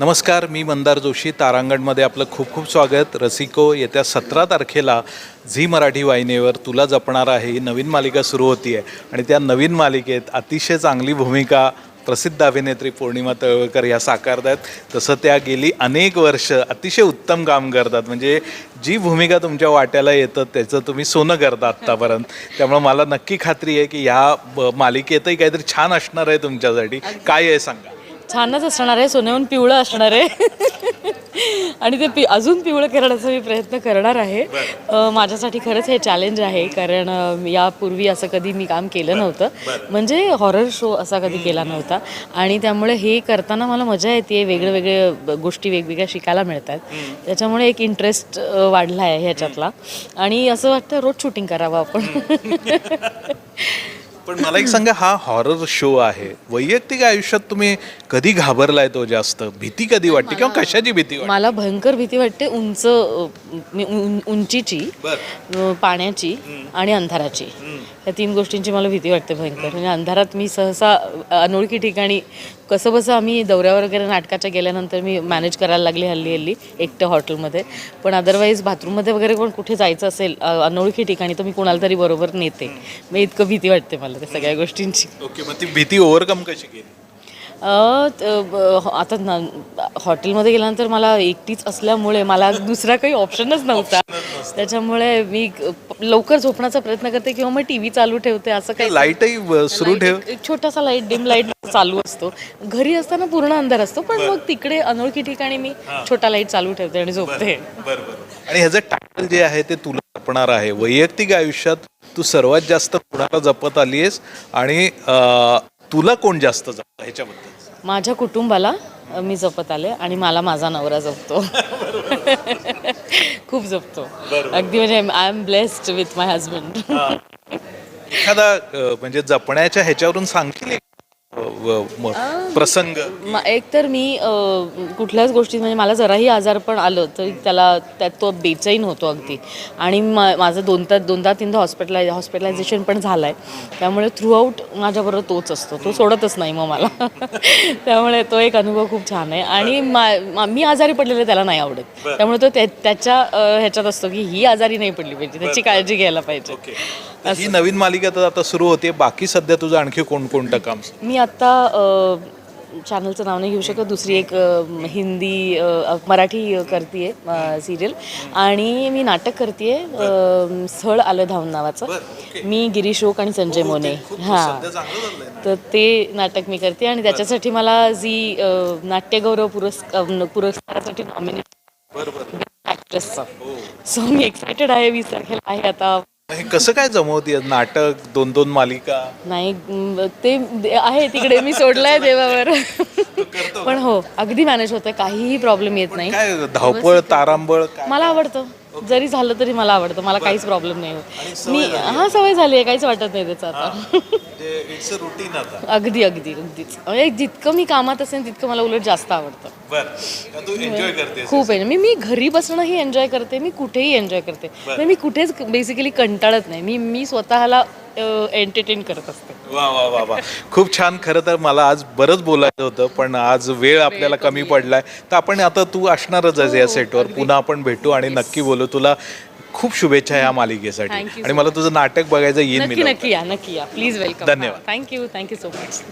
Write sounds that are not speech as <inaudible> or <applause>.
नमस्कार मी मंदार जोशी तारांगणमध्ये आपलं खूप खूप स्वागत. रसिको येत्या सतरा तारखेला झी मराठी वाहिनीवर तुला जपणार आहे. ही नवीन मालिका सुरू होती आहे आणि त्या नवीन मालिकेत अतिशय चांगली भूमिका प्रसिद्ध अभिनेत्री पौर्णिमा तळवळकर ह्या साकारत आहेत तसं त्या गेली अनेक वर्ष अतिशय उत्तम काम करतात. म्हणजे जी भूमिका तुमच्या वाट्याला येतं त्याचं तुम्ही सोनं करता आत्तापर्यंत. त्यामुळे मला नक्की खात्री आहे की ह्या ब- मालिकेतही काहीतरी छान असणार आहे तुमच्यासाठी. काय आहे सांगा? छानच असणार आहे. सोन्याहून पिवळं असणार आहे. आणि ते पि अजून पिवळं करण्याचा मी प्रयत्न करणार आहे. अ, माझ्यासाठी खरंच हे चॅलेंज आहे कारण अ, यापूर्वी असं कधी मी काम केलं नव्हतं. म्हणजे हॉरर शो असा कधी केला नव्हता. आणि त्यामुळे हे करताना मला मजा येते वेगळे वेगळे ब- गोष्टी वेगवेगळ्या शिकायला मिळतात. त्याच्यामुळे एक इंटरेस्ट वाढला आहे ह्याच्यातला. आणि असं वाटतं रोज शूटिंग करावं आपण. <laughs> पण मला एक सांगा हा हॉरर शो आहे. वैयक्तिक आयुष्यात तुम्ही कधी घाबरलाय तो जास्त? भीती कधी वाटते? किंवा कशाची भीती वाटते? मला भयंकर भीती वाटते उंच अ, मी उं- उंचीची बर. अ, पाण्याची आणि अंधाराची. या तीन गोष्टींची मला भीती वाटते भयंकर. म्हणजे अंधारात मी सहसा अनोळखी ठिकाणी कसं बसं आम्ही दौऱ्यावर वगैरे नाटकाच्या गेल्यानंतर मी मॅनेज करायला लागली हल्ली हल्ली एकटं हॉटेलमध्ये पण अदरवाईज बाथरूममध्ये वगैरे कोण कुठे जायचं असेल अनोळखी ठिकाणी तर मी कोणाला तरी बरोबर नेते. मी इतकं भीती वाटते मला त्या सगळ्या गोष्टींची. ओके मग ती भीती ओव्हरकम कशी केली? आता न- हॉटेलमध्ये गेल्यानंतर मला एकटीच असल्यामुळे मला दुसरा काही ऑप्शनच नव्हता. त्याच्यामुळे मी लवकर झोपण्याचा प्रयत्न करते किंवा मग टी व्ही चालू ठेवते असं काही लाईटही सुरू ठेव. एक छोटासा लाइट डिम लाइट चालू असतो. घरी असताना पूर्ण अंधार असतो पण मग तिकडे अनोळखी ठिकाणी मी छोटा लाइट चालू ठेवते आणि झोपते. आणि ह्याचं टायटल जे आहे ते तुला जपणार आहे. वैयक्तिक आयुष्यात तू सर्वात जास्त कुणाला जपत आली आहेस आणि तुला कोण जास्त जपतं ह्याच्याबद्दल? माझ्या कुटुंबाला अ, मी जपत आले आणि मला माझा नवरा जपतो. खूप जपतो. अगदी म्हणजे I am blessed with my husband एखादा अं, म्हणजे जपण्याच्या ह्याच्यावरून सांगशील एक, प्रसंग. एक तर मी कुठल्याच गोष्टीत म्हणजे मला जराही आजारपण आलं तरी त्याला त्यात तो बेचैन होतो अगदी. आणि माझं दोनदा दोनदा तीनदा हॉस्पिटलाय हॉस्पिटलायझेशन पण झालं आहे त्यामुळे थ्रूआऊट माझ्याबरोबर तोच असतो. तो सोडतच नाही मग मला. <laughs> त्यामुळे तो एक अनुभव खूप छान आहे. आणि मा- आजारी पडलेले त्याला नाही आवडत. त्यामुळे तो त्या- त्याच्या ह्याच्यात असतो की ही आजारी नाही पडली पाहिजे. त्याची काळजी घ्यायला पाहिजे. ही नवीन मालिका तर आता सुरू होते बाकी सध्या तुझं आणखी कोणकोणतं काम? मी आत्ता चॅनलचं नाव नाही घेऊ शकत. दुसरी एक हिंदी मराठी करते सिरियल आणि मी नाटक करते स्थळ आलं धावून नावाचं. मी गिरीश रोक आणि संजय मोने. हां. तर ते नाटक मी करते आणि त्याच्यासाठी मला जी नाट्यगौरव पुरस्कार पुरस्कारासाठी नॉमिनेट ॲक्ट्रेसचा सो मी एक्सायटेड आहे वीस तारखेला आहे आता. हे कसं काय जमवते नाटक दोन दोन मालिका? नाही ते आहे तिकडे मी सोडलाय <laughs> देवावर. पण हो अगदी मॅनेज होतं काहीही प्रॉब्लेम येत नाही. काय धावपळ तारांबळ मला आवडतं. जरी झालं तरी मला आवडतं. मला काहीच प्रॉब्लेम नाही होत. मी हा सवय झाली आहे. काहीच वाटत नाही त्याचं आता. रुटीन आता. अगदी अगदी अगदीच म्हणजे जितकं मी कामात असेल तितकं मला उलट जास्त आवडतं. बर. तू एन्जॉय करते खूप आहे मी मी घरी बसणंही एन्जॉय करते. मी कुठेही एन्जॉय करते. म्हणजे मी कुठेच बेसिकली कंटाळत नाही. मी मी स्वतःला एंटरटेन करत असते. वा वा वा वा. खूप छान. खरं तर मला आज बरंच बोलायचं होतं पण आज वेळ आपल्याला कमी पडलाय. तर आपण आता तू असणारच आहेस या सेटवर पुन्हा आपण भेटू आणि नक्की बोलू. तुला खूप शुभेच्छा या मालिकेसाठी. Thank you आणि मला तुझं नाटक बघायचं नक्की लवकर. नक्की या नक्की या. प्लीज वेलकम धन्यवाद. Thank you thank you so much